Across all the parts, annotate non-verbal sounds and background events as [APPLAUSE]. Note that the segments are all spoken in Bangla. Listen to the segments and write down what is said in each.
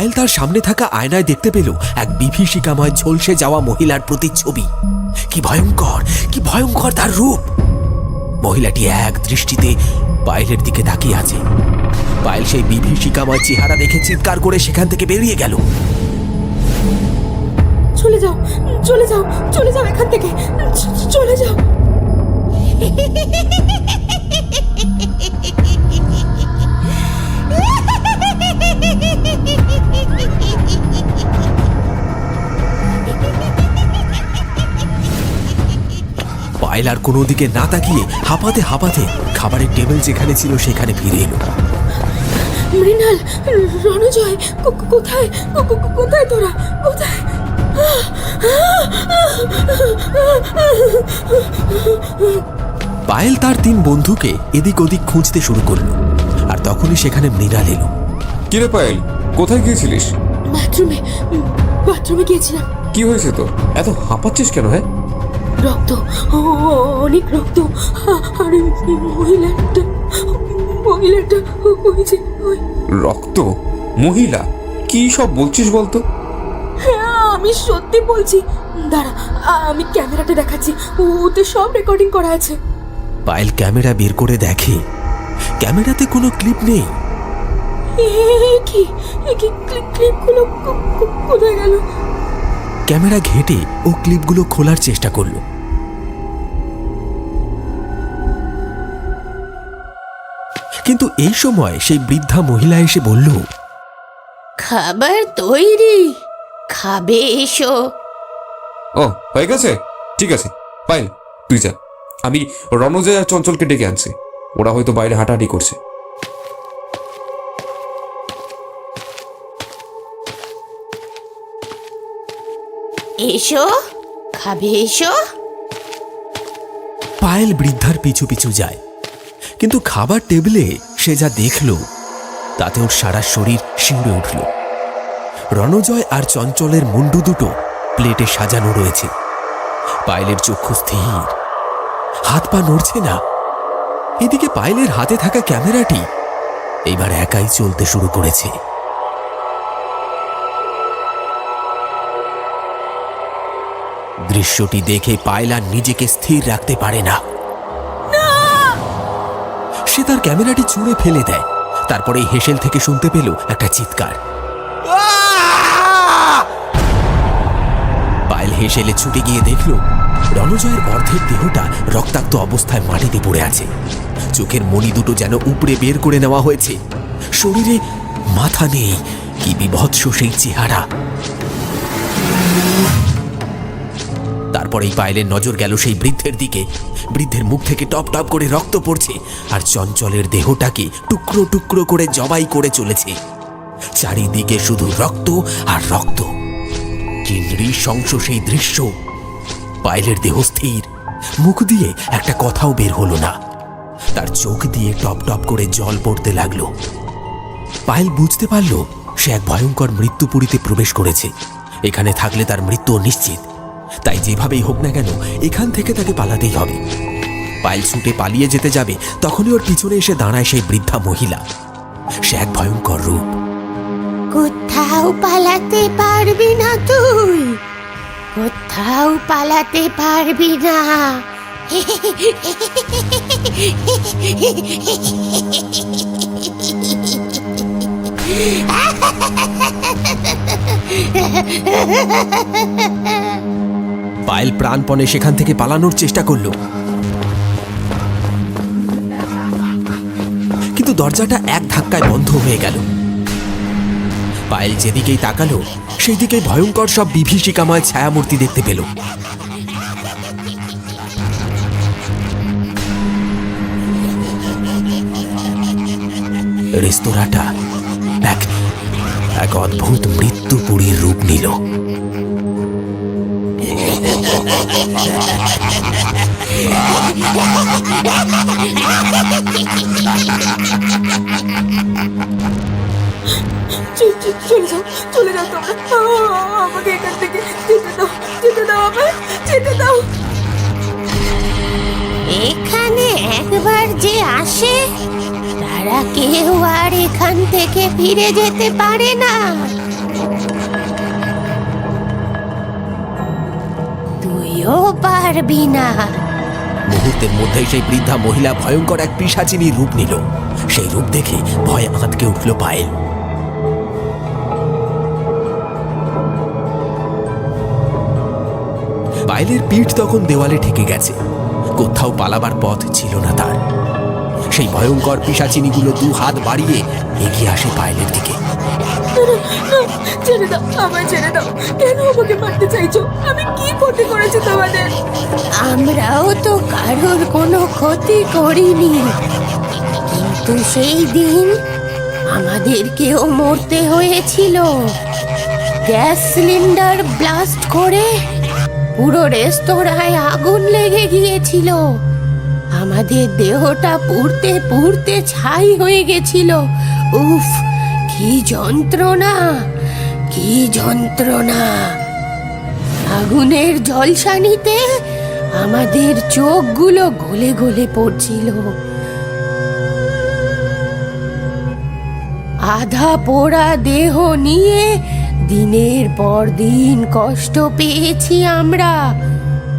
পায়েল তার সামনে থাকা আয়নায় দেখতে পেল এক বিভীষিকাময় ঝলসে যাওয়া মহিলার প্রতিচ্ছবি। কি ভয়ঙ্কর কি ভয়ঙ্কর তার রূপ। মহিলাটি এক দৃষ্টিতে পায়েলের দিকে তাকিয়ে আছে। পায়েল সেই বিভীষিকাময় চেহারা দেখে চিৎকার করে সেখান থেকে বেরিয়ে গেল। চলে যাও চলে যাও চলে যাও এখান থেকে। চলে যাও। আর কোনো দিকে না তাকিয়ে হাঁপাতে হাঁপাতে খাবারের টেবিল যেখানে ছিল সেখানে ফিরে এলো। মৃণাল রণজয় কোথায়? কোথায় তোরা? কোথায়? পায়েল তার তিন বন্ধুকে এদিক ওদিক খুঁজতে শুরু করল আর তখনই সেখানে মৃণাল এলো। কিরে পায়েল কোথায় গিয়েছিলিস? বাথরুমে বাথরুমে গিয়েছিলাম। কি হয়েছে তো এত হাঁপাচ্ছিস কেন হ্যাঁ? রক্ত ও- ও- অনেক রক্ত। আর মহিলাটা মহিলাটা ওই যে রক্ত? মহিলা? কি সব বলছিস বলতো? হ্যাঁ আমি সত্যি বলছি। দাঁড়া আমি ক্যামেরাটা দেখাচ্ছি। ওতে সব রেকর্ডিং করা আছে। পায়েল ক্যামেরা বের করে দেখে। ক্যামেরাতে কোনো ক্লিপ নেই। এ কি? এ কি ক্লিপ- ক্লিপগুলো কোথায় গেল? ক্যামেরা ঘেটে ও ক্লিপগুলো খোলার চেষ্টা করল। কিন্তু এই সময় সেই বৃদ্ধা মহিলা এসে বলল খাবার তৈরি খাবে এসো। ও হয়ে গেছে? ঠিক আছে পায়েল তুই যা। আমি রণজয় আর চঞ্চলকে ডেকে আনছি। ওরা হয়তো বাইরে হাঁটাহাঁটি করছে। এসো, খাবে এসো। পায়েল বৃদ্ধার পিছু পিছু যায়। কিন্তু খাবার টেবিলে সে যা দেখল, তাতে ওর সারা শরীর শিউরে উঠল। রণজয় আর চঞ্চলের মুন্ডু দুটো প্লেটে সাজানো রয়েছে। পায়েলের চক্ষু স্থির। হাত পা নড়ছে না। এদিকে পায়েলের হাতে থাকা ক্যামেরাটি এবার একাই চলতে শুরু করেছে। দৃশ্যটি দেখে পায়লা নিজেকে স্থির রাখতে পারে না। সে তার ক্যামেরাটি ছুঁড়ে ফেলে দেয়। তারপরে এই হেসেল থেকে শুনতে পেল একটা চিৎকার। পায়েল হেসেলে ছুটে গিয়ে দেখল রণজয়ের অর্ধেক দেহটা রক্তাক্ত অবস্থায় মাটিতে পড়ে আছে। চোখের মণি দুটো যেন উপড়ে বের করে নেওয়া হয়েছে। শরীরে মাথা নেই কি বিভৎস সেই চেহারা। তারপরেই পায়েলের নজর গেল সেই বৃদ্ধের দিকে। বৃদ্ধের মুখ থেকে টপ টপ করে রক্ত পড়ছে আর চঞ্চলের দেহটাকে টুকরো টুকরো করে জবাই করে চলেছে। চারিদিকে শুধু রক্ত আর রক্ত। কি নৃশংস সেই দৃশ্য। পায়েলের দেহ স্থির। মুখ দিয়ে একটা কথাও বের হলো না। তার চোখ দিয়ে টপ টপ করে জল পড়তে লাগল। পায়েল বুঝতে পারল, সে এক ভয়ঙ্কর মৃত্যুপুরীতে প্রবেশ করেছে। এখানে থাকলে তার মৃত্যু নিশ্চিত। তাই যেভাবেই হোক না কেন, এখান থেকে তাকে পালাতেই হবে। পায়েল ছুটে পালিয়ে যেতে যাবে, তখনই ওর পিছনে এসে দাঁড়ায় সেই বৃদ্ধা মহিলা। সে এক ভয়ঙ্কর রূপ। কোথাও পালাতে পারবি না তুই। কোথাও পালাতে পারবি না। [LAUGHS] পায়েল প্রাণপণে সেখান থেকে পালানোর চেষ্টা করল। কিন্তু দরজাটা এক ধাক্কায় বন্ধ হয়ে গেল। পায়েল যেদিকেই তাকালো সেই দিকেই ভয়ঙ্কর সব বিভীষিকাময় ছায়ামূর্তি দেখতে পেল। রেস্তোরাঁটা এক এক অদ্ভুত মৃত্যুপুরীর রূপ নিল। এখানে একবার যে আসে তারা কেউ আর এখান থেকে ফিরে যেতে পারে না। তুইও পারবি না। মুহূর্তের মধ্যেই সেই বৃদ্ধা মহিলা ভয়ঙ্কর এক রূপ নিল। সেই রূপ দেখে আঁতকে উঠল পায়েল। পায়েলের পিঠ তখন দেওয়ালে ঠেকে গেছে। কোথাও পালাবার পথ ছিল না তার। সেই ভয়ঙ্কর পিসাচিনীগুলো দু হাত বাড়িয়ে এগিয়ে আসে পায়েলের দিকে। ছেড়ে দাও, আমায় ছেড়ে দাও। কেন আমাকে মারতে চাইছো? আমি কি ক্ষতি করেছি তোমাদের? আমরাও তো কারোর কোনো ক্ষতি করিনি। কিন্তু সেই দিন আমাদেরকেও মরতে হয়েছিল। গ্যাস সিলিন্ডার ব্লাস্ট করে পুরো রেস্তোরাঁয় আগুন লেগে গিয়েছিল। আমাদের দেহটা পুড়তে পুড়তে ছাই হয়ে গেছিল। উফ কি যন্ত্রণা কি যন্ত্রণা। আগুনের জলসানিতে আমাদের চোখগুলো গলে গলে পড়ছিল। আধা পোড়া দেহ নিয়ে দিনের পর দিন কষ্ট পেয়েছি আমরা।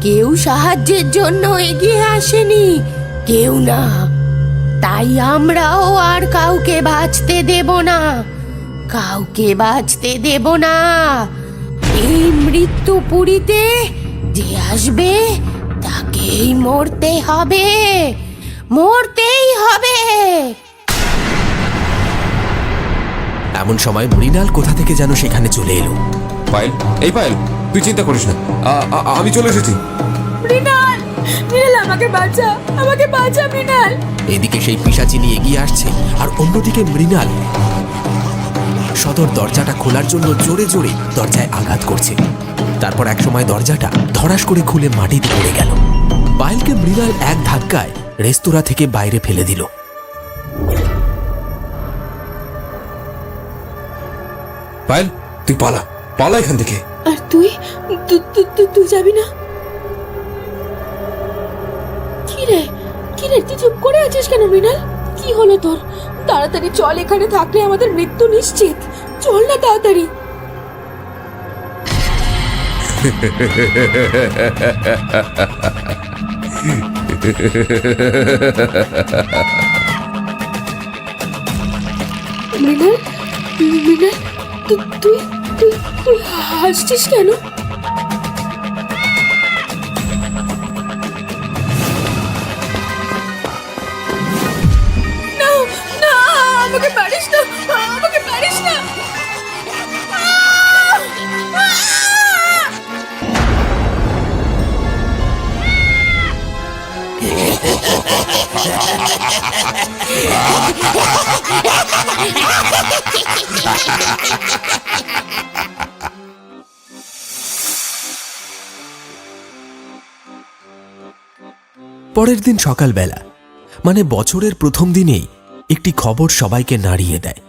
কেউ সাহায্যের জন্য এগিয়ে আসেনি, কেউ না। তাই আমরাও আর কাউকে বাঁচতে দেব না। কাউকে বাঁচতে দেব না। এই মৃত্যু পুরীতে যে আসবে তাকেই মরতে হবে। মরতেই হবে। এমন সময় মৃণাল কোথা থেকে যেন সেখানে চলে এলো। পায়েল এই পায়েল তুই চিন্তা করিস না। আমি চলে এসেছি। মৃণাল! মৃণাল আমাকে বাঁচা আমাকে বাঁচা মৃণাল। এদিকে সেই পিসাচিনি এগিয়ে আসছে আর অন্যদিকে মৃণাল। সদর দরজাটা খোলার জন্য জোরে জোরে দরজায় আঘাত করছে। তারপর একসময় দরজাটা ধরাস করে খুলে মাটিতে পড়ে গেল। পায়েলকে মৃণাল এক ধাক্কায় রেস্তোরাঁ থেকে বাইরে ফেলে দিল। পায়েল তুই পালা পালা এখান থেকে। আর তুই? তুই যাবি না? কি রে? কি রে, তুই চুপ করে আছিস কেন মৃণাল? কি হলো তোর? তাড়াতাড়ি চল এখানে থাকলে আমাদের মৃত্যু নিশ্চিত। চল না তাড়াতাড়ি। মৃণাল মৃণাল তুই তুই তুই হাসছিস কেন? পরের দিন সকালবেলা মানে বছরের প্রথম দিনেই একটি খবর সবাইকে নাড়িয়ে দেয়।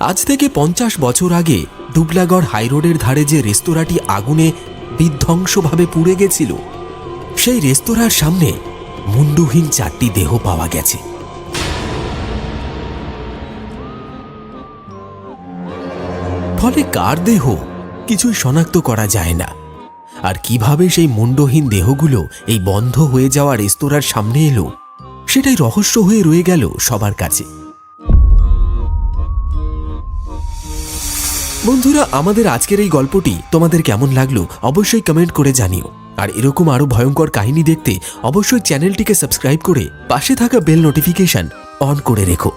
আজ থেকে পঞ্চাশ বছর আগে দুবলাগড় হাইরোডের ধারে যে রেস্তোরাঁটি আগুনে বিধ্বংসভাবে পুড়ে গেছিল, সেই রেস্তোরাঁর সামনে মুন্ডুহীন চারটি দেহ পাওয়া গেছে। ফলে কার দেহ? কিছুই শনাক্ত করা যায় না। আর কীভাবে সেই মুন্ডহীন দেহগুলো এই বন্ধ হয়ে যাওয়া রেস্তোরাঁর সামনে এলো, সেটাই রহস্য হয়ে রয়ে গেল সবার কাছে। বন্ধুরা, আমাদের আজকের এই গল্পটি তোমাদের কেমন লাগল অবশ্যই কমেন্ট করে জানিও। আর এরকম আরও ভয়ঙ্কর কাহিনী দেখতে অবশ্যই চ্যানেলটিকে সাবস্ক্রাইব করে পাশে থাকা বেল নোটিফিকেশন অন করে রেখো।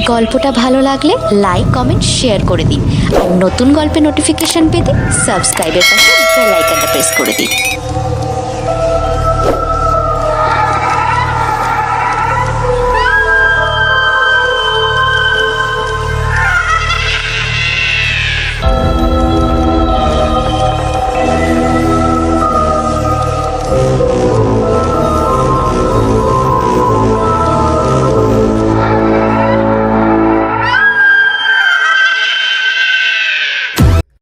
গল্পটা ভালো লাগলে লাইক কমেন্ট শেয়ার করে দিন। আর নতুন গল্পের নোটিফিকেশন পেতে সাবস্ক্রাইবের পাশে বেল আইকনটা প্রেস করে দিন।